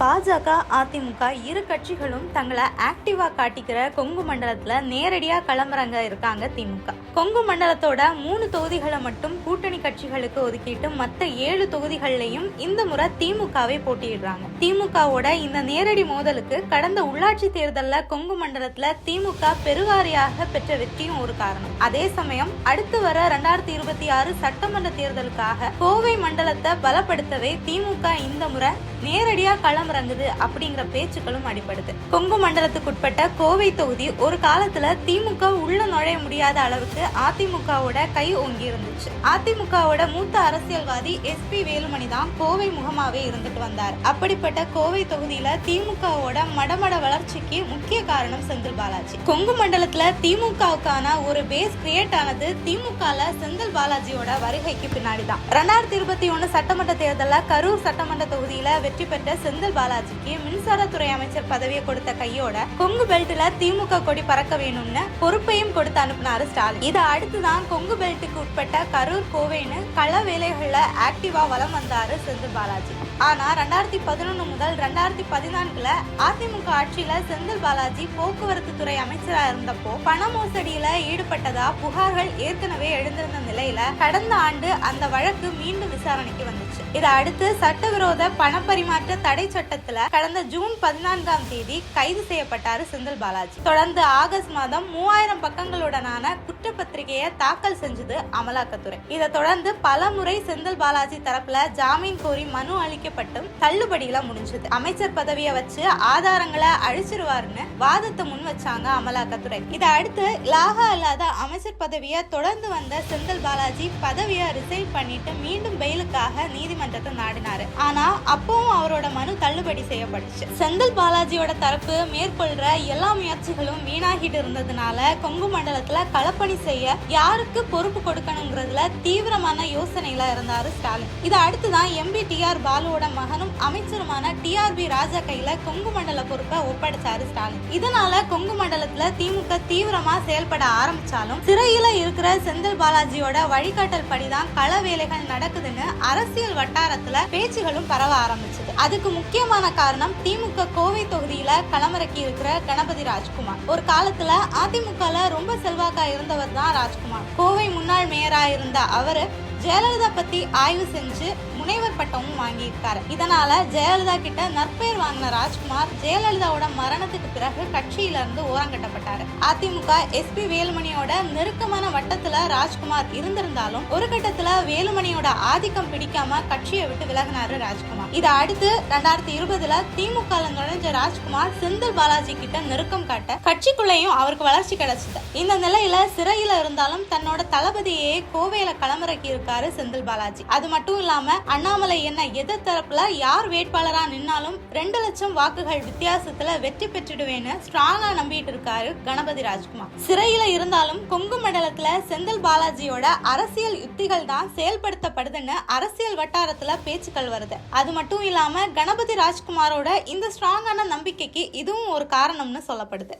பாஜக அதிமுக இரு கட்சிகளும் தங்களை ஆக்டிவா காட்டிக்கிற கொங்கு மண்டலத்துல நேரடியா களமிறங்க இருக்காங்க திமுக. கொங்கு மண்டலத்தோட மூணு தொகுதிகளை மட்டும் கூட்டணி கட்சிகளுக்கு ஒதுக்கிட்டு மத்த ஏழு தொகுதிகள்லயும் இந்த முறை திமுகவை போட்டியிடுறாங்க. திமுகவோட இந்த நேரடி மோதலுக்கு கடந்த உள்ளாட்சி தேர்தல்ல கொங்கு மண்டலத்துல திமுக பெருவாரியாக பெற்ற வெற்றியும் ஒரு காரணம். அதே சமயம் அடுத்து வர ரெண்டாயிரத்தி இருபத்தி ஆறு சட்டமன்ற தேர்தலுக்காக கோவை மண்டலத்தை பலப்படுத்தவே திமுக இந்த முறை நேரடியா களமிறங்குது அப்படிங்கிற பேச்சுக்களும் அடிப்படுது கொங்கு மண்டலத்துக்குட்பட்ட கோவை தொகுதி ஒரு காலத்துல திமுக உள்ள நுழைய முடியாத அளவுக்கு அதிமுகவோட கை ஓங்கி இருந்துச்சு. அதிமுகவோட மூத்த அரசியல்வாதி எஸ் பி வேலுமணி தான் கோவை முகமாவே இருந்துட்டு வந்தார். அப்படிப்பட்ட கோவை தொகுதியில திமுகவோட மடமட வளர்ச்சிக்கு முக்கிய காரணம் செந்தில் பாலாஜி. கொங்கு மண்டலத்துல திமுகவுக்கான ஒரு பேஸ் கிரியேட் ஆனது திமுகல செந்தில் பாலாஜியோட வருகைக்கு பின்னாடி தான் ரெண்டாயிரத்தி இருபத்தி ஒன்னு சட்டமன்ற தேர்தலில் கரூர் சட்டமன்ற தொகுதியில வெற்றி பெற்ற செந்தில் பாலாஜிக்கு மின்சாரத்துறை அமைச்சர் பதவியை கொடுத்த கையோட கொங்கு பெல்ட்ல திமுக கொடி பறக்க வேணும்னு பொறுப்பையும் கொடுத்து அனுப்பினாரு ஸ்டாலின். இதை அடுத்துதான் கொங்கு பெல்ட்டுக்கு உட்பட்ட கரூர் கோவைன்னு கள வேலைகள்ல ஆக்டிவா வலம் வந்தாரு செந்தில் பாலாஜி. ஆனா ரெண்டாயிரத்தி பதினொன்று முதல் ரெண்டாயிரத்தி பதினான்குல அதிமுக ஆட்சியில செந்தில் பாலாஜி போக்குவரத்து துறை அமைச்சரா இருந்தப்போ பண மோசடியில ஈடுபட்டதா புகார்கள் ஏற்கனவே எழுந்திருந்த நிலையில கடந்த ஆண்டு அந்த வழக்கு மீண்டும் விசாரணைக்கு வந்துச்சு. இதை அடுத்து சட்டவிரோத பணப்பரிமாற்ற தடை சட்டத்துல கடந்த ஜூன் பதினான்காம் தேதி கைது செய்யப்பட்டாரு செந்தில் பாலாஜி. தொடர்ந்து ஆகஸ்ட் மாதம் மூவாயிரம் பக்கங்களுடனான குற்றப்பத்திரிகையை தாக்கல் செஞ்சது அமலாக்கத்துறை. இதை தொடர்ந்து பல முறை செந்தில் பாலாஜி தரப்புல ஜாமீன் கோரி மனு அளிக்கப்பட்டும் தள்ளுபடியில முடிஞ்சது. அமைச்சர் பதவியை வச்சு ஆதாரங்களை அழிச்சிருவாருன்னு வாதத்தை முன் வச்சாங்க அமலாக்கத்துறை. இதை அடுத்து லாகா இல்லாத அமைச்சர் பதவியை தொடர்ந்து வந்த செந்தில் பாலாஜி பதவியை ரிசைன் பண்ணிட்டு மீண்டும் பெயிலுக்காக நீதிமன்றத்தை நாடினாரு. ஆனா அப்பவும் அவரோட மனு தள்ளுபடி செய்யப்பட்டுச்சு. செந்தில் பாலாஜியோட தரப்பு மேற்கொள்ற எல்லா முயற்சிகளும் வீணாகிட்டு இருந்ததுனால கொங்கு மண்டலத்துல களப்பணி செய்ய யாருக்கு பொறுப்பு கொடுக்கணுங்கிறதுல தீவிரமான யோசனையில இருந்தாரு ஸ்டாலின். இதை அடுத்துதான் எம்பி டி ஆர் பாலுவோட மகனும் அமைச்சருமான டி ஆர் பி ராஜா கையில கொங்கு மண்டல பொறுப்பை ஒப்படைச்சாரு ஸ்டாலின். இதனால கொங்கு மண்டலத்துல திமுக தீவிரமா செயல்பட ஆரம்பிச்சாலும் சிறையில இருக்கிற செந்தில் பாலாஜியோட வழிகாட்டல் படிதான் கள வேலைகள் நடக்குதுன்னு அரசியல் வட்டாரத்துல பேச்சுகளும் பரவ ஆரம்பிச்சது. அதுக்கு முக்கியமான காரணம் திமுக கோவை தொகுதியில களமிறக்கி இருக்கிற கணபதி ராஜ்குமார். ஒரு காலத்துல அதிமுக ரொம்ப செல்வாக்கா இருந்தவர் தான் ராஜ்குமார். கோவை முன்னாள் மேயரா இருந்த அவரு ஜெயலலிதா பத்தி ஆய்வு செஞ்சு முனைவர் பட்டமும் வாங்கியிருக்காரு. இதனால ஜெயலலிதா கிட்ட நற்பெயர் வாங்கின ராஜ்குமார் ஜெயலலிதாவோட மரணத்துக்கு பிறகு கட்சியில இருந்து ஓரங்கட்டப்பட்டாரு அதிமுக எஸ்பி வேலுமணியோட நெருக்கமான வட்டத்துல ராஜ்குமார் இருந்திருந்தாலும் ஒரு கட்டத்துல வேலுமணியோட ஆதிக்கம் பிடிக்காம கட்சியை விட்டு விலகினாரு ராஜ்குமார். இதை அடுத்து ரெண்டாயிரத்தி இருபதுல திமுக நுழைஞ்ச ராஜ்குமார் செந்தில் பாலாஜி கிட்ட நெருக்கம் காட்ட கட்சிக்குள்ளேயும் அவருக்கு வளர்ச்சி கிடைச்சது. இந்த நிலையில சிறையில இருந்தாலும் தன்னோட தளபதியே கோவையில களமிறக்கி இருக்காரு செந்தில் பாலாஜி. அது மட்டும் இல்லாம அண்ணாமலை என்ன எதிர் தரப்புல யார் வேட்பாளரா நின்னாலும் ரெண்டு லட்சம் வாக்குகள் வித்தியாசத்துல வெற்றி பெற்றுடுவேன்னு ஸ்ட்ராங்கா நம்பிட்டு இருக்காரு கணபதி ராஜ்குமார். சிறையில இருந்தாலும் கொங்கு மண்டலத்துல செந்தில் பாலாஜியோட அரசியல் யுக்திகள் தான் செயல்படுத்தப்படுதுன்னு அரசியல் வட்டாரத்துல பேச்சுக்கள் வருது. அது மட்டும் இல்லாம கணபதி ராஜ்குமாரோட இந்த ஸ்ட்ராங்கான நம்பிக்கைக்கு இதுவும் ஒரு காரணம்னு சொல்லப்படுது.